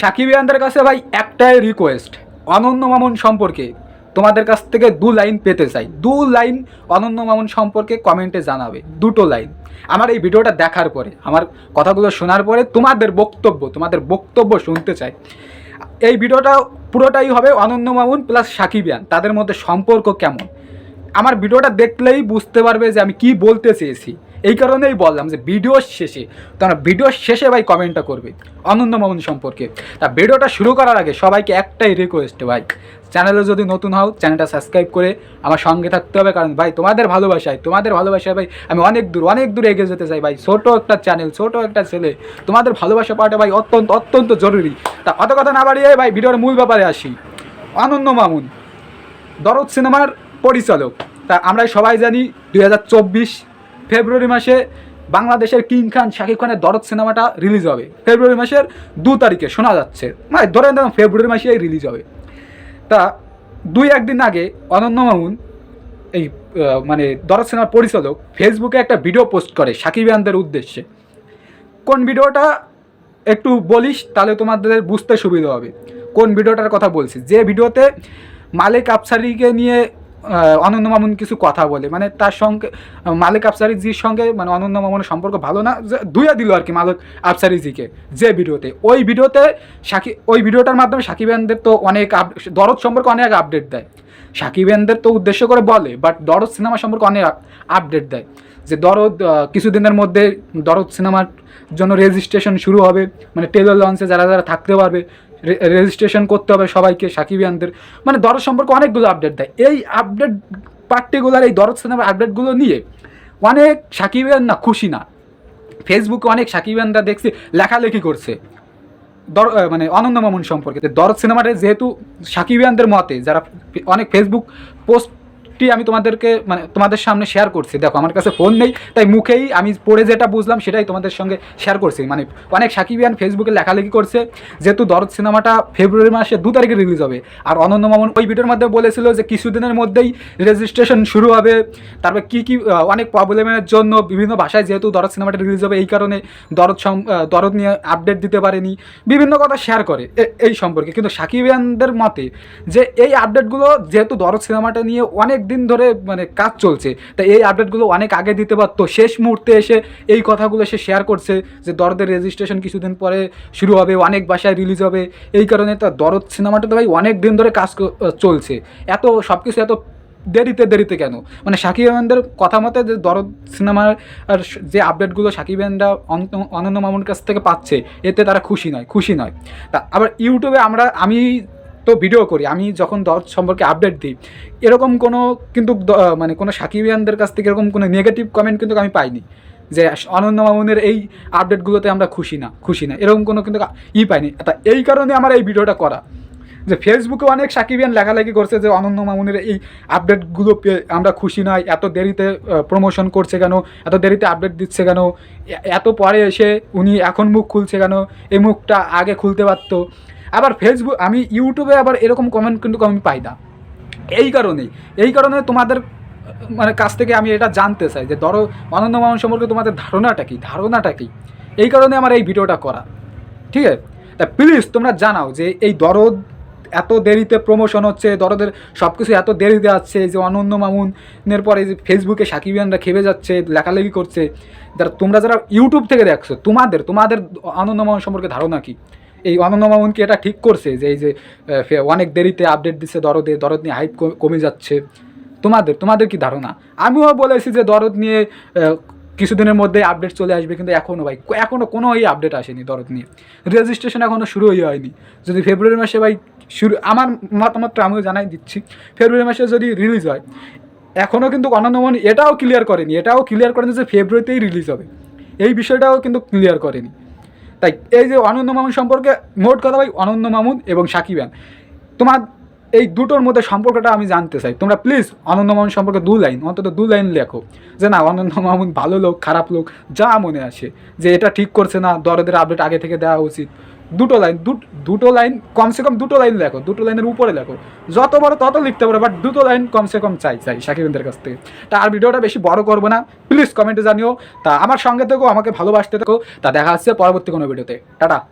সাকিব ইয়ানদের কাছে ভাই একটাই রিকোয়েস্ট অনন্য মামুন সম্পর্কে। তোমাদের কাছ থেকে দু লাইন পেতে চাই। দু লাইন অনন্য মামুন সম্পর্কে কমেন্টে জানাবে। দুটো লাইন। আমার এই ভিডিওটা দেখার পরে, আমার কথাগুলো শোনার পরে তোমাদের বক্তব্য তোমাদের বক্তব্য শুনতে চাই। এই ভিডিওটা পুরোটাই হবে অনন্য মামুন প্লাস সাকিবিয়ান তাদের মধ্যে সম্পর্ক কেমন? আমার ভিডিওটা দেখলেই বুঝতে পারবে যে আমি কি বলতে চেয়েছি। এই কারণেই বললাম যে ভিডিওর শেষে তোমরা ভিডিওর শেষে ভাই কমেন্টটা করবে অনন্য মামুন সম্পর্কে। তা ভিডিওটা শুরু করার আগে সবাইকে একটাই রিকোয়েস্ট ভাই চ্যানেলে যদি নতুন হও চ্যানেলটা সাবস্ক্রাইব করে আমার সঙ্গে থাকতে হবে, কারণ ভাই তোমাদের ভালোবাসায় তোমাদের ভালোবাসায় ভাই আমি অনেক দূর অনেক দূর এগিয়ে যেতে চাই ভাই। ছোটো একটা চ্যানেল ছোটো একটা ছেলে, তোমাদের ভালোবাসা পাওয়াটা ভাই অত্যন্ত অত্যন্ত জরুরি। তা অত কথা না বাড়িয়ে ভাই ভিডিওর মূল ব্যাপারে আসি। অনন্য মামুন দরদ সিনেমার পরিচালক। তা আমরা সবাই জানি দু হাজার চব্বিশ ফেব্রুয়ারি মাসে বাংলাদেশের কিং খান, শাকিব খানের দরদ সিনেমাটা রিলিজ হবে। ফেব্রুয়ারি মাসের দু তারিখে শোনা যাচ্ছে। মানে ধরেন নিলাম ফেব্রুয়ারি মাসেই রিলিজ হবে। তা দুই, একদিন আগে অনন্য মামুন, এই মানে দরদ সিনেমার পরিচালক ফেসবুকে একটা ভিডিও পোস্ট করে সাকিব ইয়ানদের উদ্দেশ্যে। কোন ভিডিওটা একটু বলিস, তাহলে তোমাদের বুঝতে সুবিধা হবে। কোন ভিডিওটার কথা বলছি? যে ভিডিওতে মালিক আফসারিকে নিয়ে অনন্য মামুন কিছু কথা বলে। মানে তার সঙ্গে, মালিক আফসারিজির সঙ্গে মানে অনন্য মামুনের সম্পর্ক ভালো না, যে ধুয়ে দিল আর কি মালিক আফসারিজিকে যে ভিডিওতে। ওই ভিডিওতে সাকি, ওই ভিডিওটার মাধ্যমে সাকিবেনদের তো অনেক দরদ সম্পর্কে অনেক আপডেট দেয়। সাকিবেনদের তো উদ্দেশ্য করে বলে বাট দরদ সিনেমা সম্পর্কে অনেক আপডেট দেয়। যে দরদ কিছুদিনের মধ্যে দরদ সিনেমার জন্য রেজিস্ট্রেশন শুরু হবে মানে টেলর লঞ্চে যারা যারা থাকতে পারবে রেজিস্ট্রেশন করতে হবে সবাইকে, সাকিবিয়ানদের। মানে দরদ সম্পর্কে অনেকগুলো আপডেট দেয়। এই আপডেট পার্টিকুলার এই দরদ সিনেমার আপডেটগুলো নিয়ে অনেক সাকিবিয়ান না, খুশি না। ফেসবুকে অনেক সাকিবিয়ানরা দেখছি, লেখালেখি করছে। দর মানে অনন্য মামুন সম্পর্কে দরদ সিনেমাটা যেহেতু সাকিবিয়ানদের মতে, যারা অনেক ফেসবুক পোস্টটি আমি তোমাদেরকে মানে তোমাদের সামনে শেয়ার করছি। দেখো, আমার কাছে ফোন নেই, তাই মুখেই আমি পড়ে যেটা বুঝলাম সেটাই তোমাদের সঙ্গে শেয়ার করছি। মানে অনেক সাকিবিয়ান ফেসবুকে লেখালেখি করছে, যেহেতু দরদ সিনেমাটা ফেব্রুয়ারি মাসে দু তারিখে রিলিজ হবে। আর অনন্য মামুন ওই ভিডিওর মধ্যে বলেছিল যে কিছুদিনের মধ্যেই রেজিস্ট্রেশন শুরু হবে। তারপর কী কী অনেক প্রবলেমের জন্য বিভিন্ন ভাষায় যেহেতু দরদ সিনেমাটা রিলিজ হবে, এই কারণে দরদ সম- দরদ নিয়ে আপডেট দিতে পারেনি। বিভিন্ন কথা শেয়ার করে এই সম্পর্কে। কিন্তু সাকিবিয়ানদের মতে যে এই আপডেটগুলো যেহেতু দরদ সিনেমাটা নিয়ে অনেক দিন ধরে মানে কাজ চলছে। তাই এই আপডেটগুলো অনেক আগে দিতে পারতো। শেষ মুহূর্তে এসে এই কথাগুলো সে শেয়ার করছে যে দরদের রেজিস্ট্রেশন কিছুদিন পরে শুরু হবে, অনেক ভাষায় রিলিজ হবে। এই কারণে তার দরদ সিনেমাটা তো ভাই অনেক দিন ধরে কাজ চলছে। এত সব কিছু এত দেরিতে দেরিতে কেন? মানে সাকিব আনন্দের কথা মতে যে দরদ সিনেমার যে আপডেটগুলো সাকিব আনন্দা অনন্য মামুর কাছ থেকে পাচ্ছে, এতে তারা খুশি নয় খুশি নয়। তা আবার ইউটিউবে আমরা, আমি তো ভিডিও করি। আমি যখন দরদ সম্পর্কে আপডেট দিই, এরকম কোনো কিন্তু মানে কোনো সাকিবিয়ানদের কাছ থেকে এরকম কোনো নেগেটিভ কমেন্ট কিন্তু আমি পাইনি, যে অনন্য মামুনের এই আপডেটগুলোতে আমরা খুশি না খুশি না। এরকম কোনো কিন্তু ই পাইনি। তা এই কারণে আমার এই ভিডিওটা করা। যে ফেসবুকে অনেক সাকিবিয়ান লেখালেখি করছে যে অনন্য মামুনের এই আপডেটগুলো পেয়ে আমরা খুশি নয়, এত দেরিতে প্রমোশন করছে কেন, এত দেরিতে আপডেট দিচ্ছে কেন এত পরে এসে উনি এখন মুখ খুলছে কেন, এই মুখটা আগে খুলতে পারতো। আবার ফেসবুক আমি ইউটিউবে আবার এরকম কমেন্ট কিন্তু আমি পাই না। এই কারণেই, এই কারণে তোমাদের মানে কাছ থেকে আমি এটা জানতে চাই যে ধরো অনন্য মামুন সম্পর্কে তোমাদের ধারণাটা কী? ধারণাটা কী? এই কারণে আমার এই ভিডিওটা করা। ঠিক আছে? তা প্লিজ তোমরা জানাও যে এই দরদ এত দেরিতে প্রমোশন হচ্ছে, দরদের সব কিছু এত দেরিতে আসছে যে অনন্য মামুনের পরে যে ফেসবুকে সাকিবিয়ানরা খেপে যাচ্ছে, লেখালেখি করছে। যারা তোমরা যারা ইউটিউব থেকে দেখছ, তোমাদের তোমাদের অনন্য মামুন সম্পর্কে ধারণা কী? এই অনন্য মামুন কি এটা ঠিক করছে যে এই যে অনেক দেরিতে আপডেট দিচ্ছে, দরদে, দরদ নিয়ে হাইপ কমে যাচ্ছে। তোমাদের তোমাদের কি ধারণা? আমিও বলেছি যে দরদ নিয়ে কিছুদিনের মধ্যে আপডেট চলে আসবে, কিন্তু এখনও ভাই এখনও কোনো এই আপডেট আসেনি দরদ নিয়ে। রেজিস্ট্রেশন এখনও শুরুই হয়নি। যদি ফেব্রুয়ারি মাসে ভাই শুরু, আমার মতামতটা আমিও জানাই দিচ্ছি ফেব্রুয়ারি মাসে যদি রিলিজ হয় এখনও কিন্তু অনন্য মামুন এটাও ক্লিয়ার করেনি, এটাও ক্লিয়ার করেনি যে ফেব্রুয়ারিতেই রিলিজ হবে। এই বিষয়টাও কিন্তু ক্লিয়ার করেনি। তাই এই যে অনন্য মামুন সম্পর্কে মোট কথা ভাই অনন্য মামুন এবং সাকিবান তোমার এই দুটোর মধ্যে সম্পর্কটা আমি জানতে চাই। তোমরা প্লিজ অনন্য মামুন সম্পর্কে দু লাইন, অন্তত দু লাইন লেখো। যে না অনন্য মামুন ভালো লোক, খারাপ লোক, যা মনে আছে যে এটা ঠিক করছে না, দরদের আপডেট আগে থেকে দেওয়া উচিত। দুটো লাইন দুটো লাইন, কমসে কম দুটো লাইন লেখো, দুটো লাইনের উপরে লেখো। যত বড় তত লিখতে পারো বাট দুটো লাইন কমসে কম চাই চাই সাকিবেনদের কাছ থেকে। তা আর ভিডিওটা বেশি বড় করব না প্লিজ কমেন্টে জানিও। তা আমার সঙ্গে থেকো, আমাকে ভালোবাসতে থাকো। তা দেখা হচ্ছে পরবর্তী কোনো ভিডিওতে। টাটা।